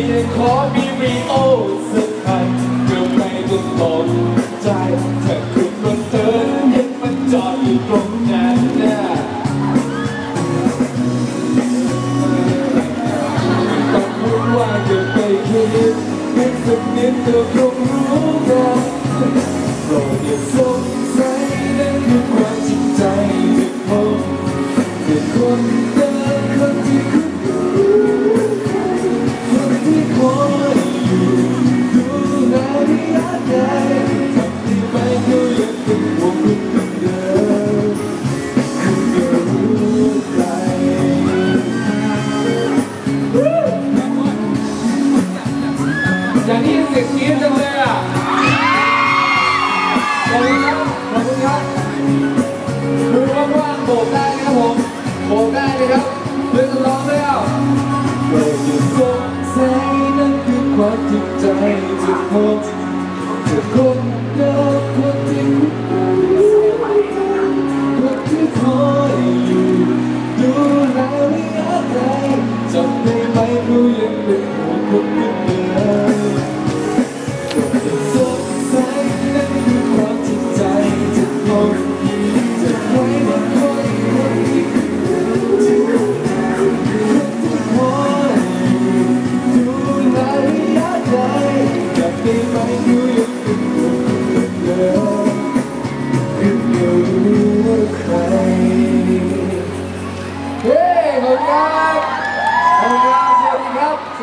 พียงขอมีวีโอสักคันเพื่อไม่ต้องตกใจเธอขึ้นรถเธอเห็นมันจอดอยู่ตรงนั้นนะต้องพูดว่าจะไปคิดนึกสักนิดเธอคงรู้นะโปรดอย่าสง กันจังเลยอะขอบคุณครับขอบคุณครับมือว่างๆโบกได้นะครับผมโบกได้เลยครับ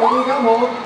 Domingo Amor.